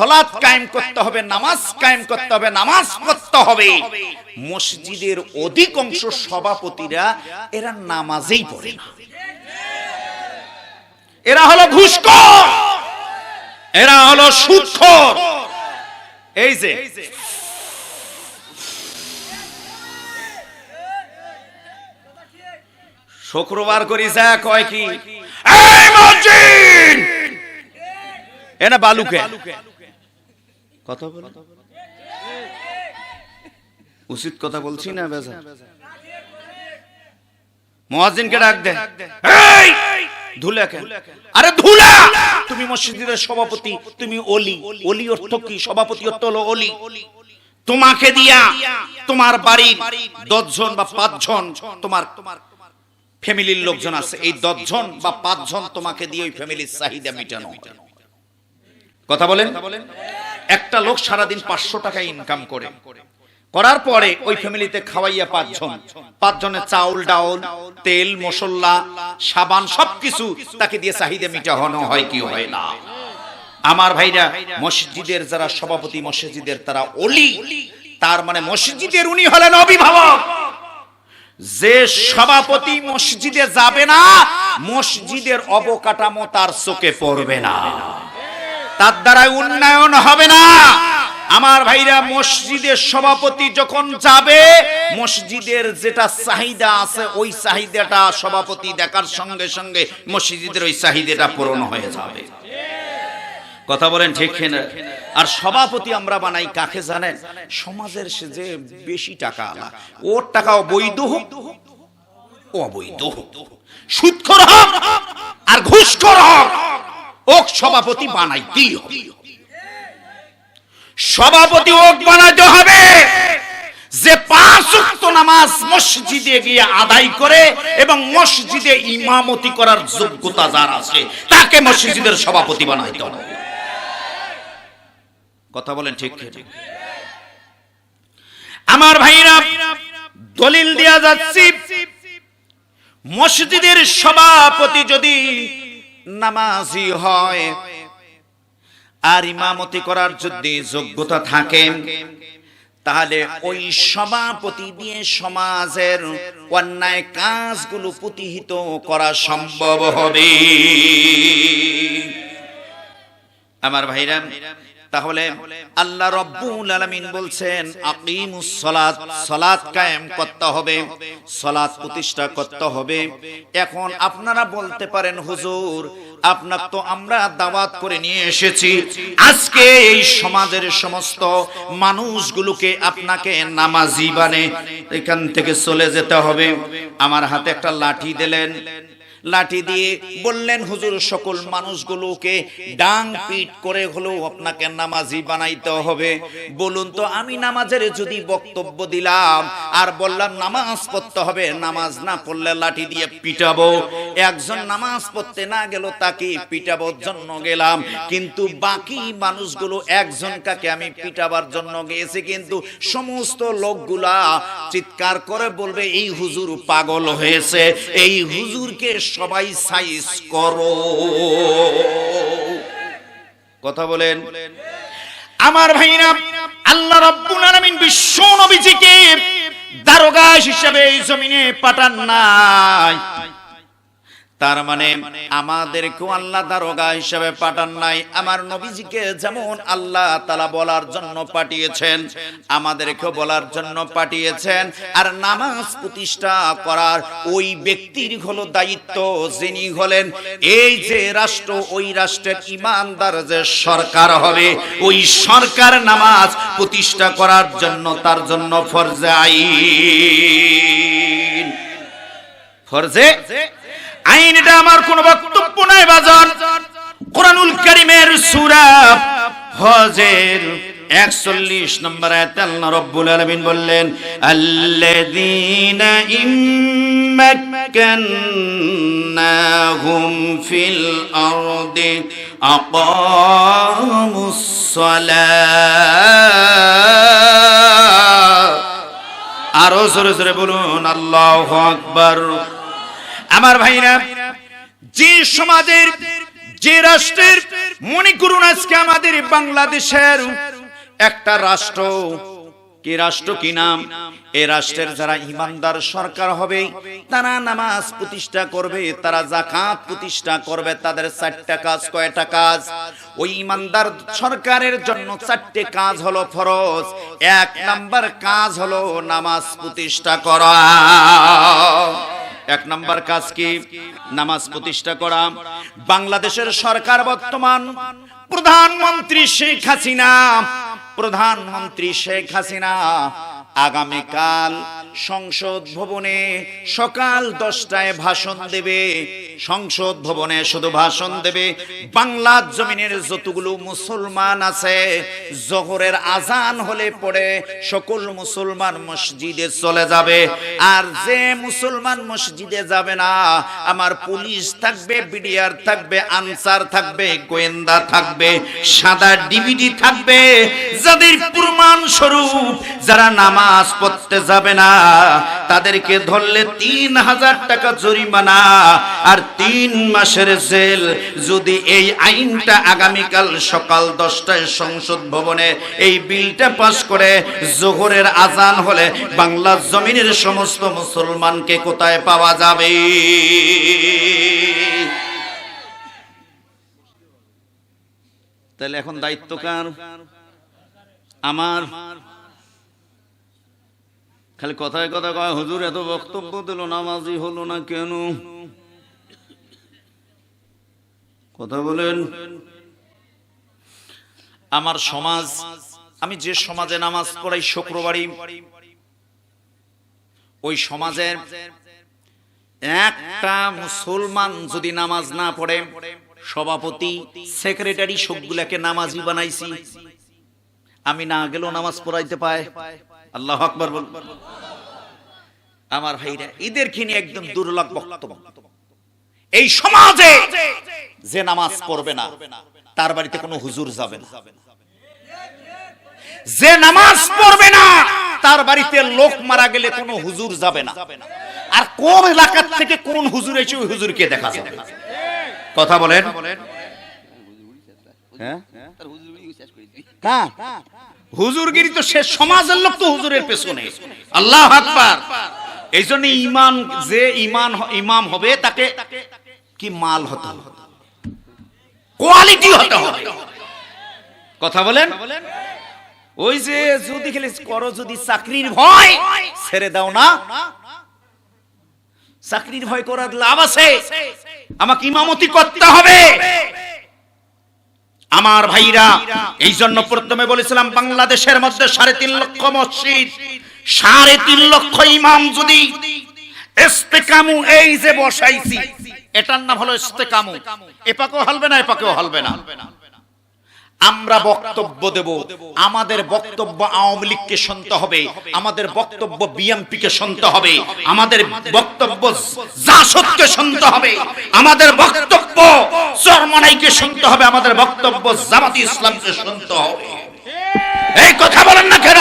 সলাৎ কায়েম করতে হবে, নামাজ কায়েম করতে হবে, নামাজ পড়তে হবে। মসজিদের অধিকাংশ সভাপতিরা এরা নামাজেই পড়ে না। এরা হলো ঘুষখোর। এরা হলো সুদখোর। এই যে, শুক্রবার করি যা কয় কি? এই মসজিদ! এনা বালুকে। কথা বলে? উচিত কথা বলছি না বেজা? মুয়াজ্জিনকে ডাক দে। ধুলা কেন? আরে ধুলা! তুমি মসজিদের সভাপতি তুমি ওলি। ওলি অর্থ কি? সভাপতি অর্থ হলো ওলি। তোমাকে দিয়া তোমার বাড়ির দশজন বা পাঁচজন তোমার ফ্যামিলির লোকজন আছে। এই দশজন বা পাঁচজন তোমাকে দিয়ে ওই ফ্যামিলির চাহিদা মিটানো। কথা বলেন? একটা লোক সারাদিন পাঁচশো টাকা ইনকাম করে। করার পরে ওই ফ্যামিলিতে খাওয়াইয়া পাঁচজন। পাঁচজনের চাউল, ডাউল, তেল, মশলা, সাবান সবকিছু তাকে দিয়ে চাহিদা মিটানো হয় কি হয় না। আমার ভাইরা মসজিদের যারা সভাপতি, মসজিদের তারা অলি। তার মানে মসজিদের উনি হলেন অভিভাবক। যে সভাপতি মসজিদে যাবে না, মসজিদের অবকাঠামো তার চোখে পড়বে না। তার দ্বারা উন্নয়ন হবে না। আমার ভাইরা, মসজিদের সভাপতি যখন যাবে, মসজিদের যেটা চাহিদা আছে, ওই চাহিদাটা সভাপতি দেখার সঙ্গে সঙ্গে মসজিদের ওই চাহিদাটা পূরণ হয়ে যাবে। কথা বলেন ঠিক না আর সভাপতি আমরা বানাই কাকে জানেন? সমাজের সে যে বেশি টাকা আলা, ওর টাকা অবৈধ হোক অবৈধ হোক। সুৎখর হোক আর ঘুষখোর হোক। ওক সভাপতি বানাইতেই হবে? সভাপতি ওক বানাইতে হবে যে পাঁচ ওয়াক্ত নামাজ মসজিদে গিয়ে আদায় করে এবং মসজিদে ইমামতি করার যোগ্যতা যার আছে, তাকে মসজিদের সভাপতি বানাইতে হবে। কথা বলেন ঠিক ঠিক আমার ভাইরা, দলিল দেয়া যাচ্ছে, মসজিদের সভাপতি যদি নামাজি হয়। আর ইমামতি করার যদি যোগ্যতা থাকে, তাহলে ওই সভাপতি দিয়ে সমাজের অন্যায় কাজগুলো প্রতিহিত করা সম্ভব হবে। আমার ভাইরা তাহলে আল্লাহ রব্বুল আলামিন বলছেন, আকিমুস সালাত সালাত কায়েম করতে হবে, সালাত প্রতিষ্ঠা করতে হবে। এখন আপনারা বলতে পারেন, হুজুর, আপনার তো আমরা দাওয়াত করে নিয়ে এসেছি। আজকে এই সমাজের সমস্ত মানুষগুলোকে আপনাকে নামাজি বানে। এখান থেকে চলে যেতে হবে। আমার হাতে একটা লাঠি দিলেন। লাঠি দিয়ে বললেন, হুজুর, সকল মানুষগুলোকে ডাং পিট করে হলেও আপনাকে নামাজি বানাইতে হবে। বলুন তো, আমি নামাজের যদি বক্তব্য দিলাম আর বললাম, নামাজ পড়তে হবে, নামাজ না পড়লে লাঠি দিয়ে পিটাবো। একজন নামাজ পড়তে না গেল, তাকে পিটাবার জন্য গেলাম। কিন্তু বাকি মানুষগুলো একজন কাকে আমি পিটাবার জন্য গিয়েছি কিন্তু সমস্ত লোকগুলা চিৎকার করে বলবে, এই হুজুর পাগল হয়েছে, এই হুজুরকে সবাই সাইজ করো। কথা বলেন। আমার ভাইরা, আল্লাহ রব্বুল আলামিন বিশ্ব নবীজিকে দারোগা হিসেবে এই জমিনে পাঠান নাই। তার মানে আমাদেরকেও আল্লাহ দারোগা হিসেবে পাঠান নাই। আমার নবীজিকে যেমন আল্লাহ তালা বলার জন্য পাঠিয়েছেন, আমাদেরকেও বলার জন্য পাঠিয়েছেন। আর নামাজ প্রতিষ্ঠা করার ওই ব্যক্তির হলো দায়িত্ব, যিনি হলেন এই যে রাষ্ট্র, ওই রাষ্ট্রের ইমানদার যে সরকার হবে, ওই সরকার নামাজ প্রতিষ্ঠা করার জন্য তার জন্য ফরজে আইন। ফরজে আইন এটা আমার কোনো বক্তব্য নাই বাজান। কোরআনুল করিমের সূরা হজের 41 নম্বর আয়াত আল্লাহ রাব্বুল আলামিন বললেন, আল্লাযীনা ইম্মাক্কান্নাহুম ফিল আরদি আকামুস সালাহ আরও জোরে জোরে বলুন, আল্লাহু আকবার। আমার ভাইরা, যে সমাজের, যে রাষ্ট্রের, মনে করুন আজকে আমাদের বাংলাদেশের একটা রাষ্ট্র। কি রাষ্ট্র, কি নাম? এ রাষ্ট্রের যারা ইমানদার সরকার হবে, তারা নামাজ প্রতিষ্ঠা করবে, তারা জাকাত প্রতিষ্ঠা করবে, তাদের চারটা কাজ, কয়টা কাজ? ওই ইমানদার সরকারের জন্য চারটে কাজ হলো ফরজ। এক নাম্বার কাজ হলো নামাজ প্রতিষ্ঠা করা। এক নাম্বার কাজ কি? নামাজ প্রতিষ্ঠা করা। বাংলাদেশের সরকার বর্তমান প্রধানমন্ত্রী শেখ হাসিনা। প্রধানমন্ত্রী শেখ হাসিনা আগামীকাল সংসদ ভবনে সকাল দশটায় ভাষণ দেবে। সংসদ ভবনে শুধু ভাষণ দেবে। বাংলা জমিনের যতগুলো মুসলমান আছে, জহরের আজান হলে পড়ে সকল মুসলমান মসজিদে চলে যাবে। আর যে মুসলমান মসজিদে যাবে না, আমার পুলিশ থাকবে, বিডিআর থাকবে, আনসার থাকবে, গোয়েন্দা থাকবে, সাদা ডিভিডি থাকবে। যাদের প্রমাণ স্বরূপ যারা নামাজ পড়তে যাবে না তাদেরকে ধরলে তিন হাজার টাকা জরিমানা আর তিন মাসের জেল। যদি এই আইনটা আগামীকাল সকাল দশটায় সংসদ ভবনে এই বিলটা পাশ করে জোহরের আজান হলে বাংলা জমিনের সমস্ত মুসলমানকে কোথায় পাওয়া যাবে? তাহলে এখন দায়িত্ব কার? আমার খালি কথায় কথা কয়, হুজুর, এত বক্তব্য দিল, নামাজি হলো না কেন? কথা বলেন। আমার সমাজ, আমি যে সমাজে নামাজ পড়াই শুক্রবারই, ওই সমাজের একটা মুসলমান যদি নামাজ না পড়ে, সভাপতি, সেক্রেটারি সবগুলাকে নামাজি বানাইছি। আমি না গেলেও নামাজ পড়াইতে পায়। আল্লাহ আকবর বল। আমার ভাইরা এদেরকে নিয়ে একদম দুর্লভ বক্তব্য। এই সমাজে যে নামাজ পড়বে না, তার বাড়িতে কোনো হুজুর যাবে না। যে নামাজ পড়বে না, তার বাড়িতে লোক মারা গেলে কোনো হুজুর যাবে না। আর কোন এলাকার থেকে কোন হুজুর এসে ওই হুজুরকে দেখা যাবে? কথা বলেন। হ্যাঁ? কার? হুজুরগিরি তো সে সমাজের লোক তো হুজুরের পেছনে। আল্লাহ আকবার। এই জন্য ইমান যে ইমান ইমাম হবে তাকে কি মাল হতে হবে? কোয়ালিটি হতে হবে। কথা বলেন? ওই যে যদি খেলে করো যদি চাকরির ভয় ছেড়ে দাও না। চাকরির ভয় করার লাভ আছে। আমাকে ইমামতি করতে হবে। আমার ভাইরা এই জন্য প্রথমে বলেছিলাম, বাংলাদেশের মধ্যে সাড়ে তিন লক্ষ মসজিদ, সাড়ে তিন লক্ষ ইমাম যদি এই যে বসাইছি, এটার নাম হলো এপাকেও হালবে না এপাকেও হালবে না। আমরা বক্তব্য দেব। আমাদের বক্তব্য আওয়ামী লীগকে শুনতে হবে। আমাদের বক্তব্য বিএনপিকে শুনতে হবে। আমাদের বক্তব্য জাসদকে শুনতে হবে। আমাদের বক্তব্য চরমনাইকে শুনতে হবে। আমাদের বক্তব্য জামাতি ইসলামকে শুনতে হবে। এই কথা বলেন না কেন?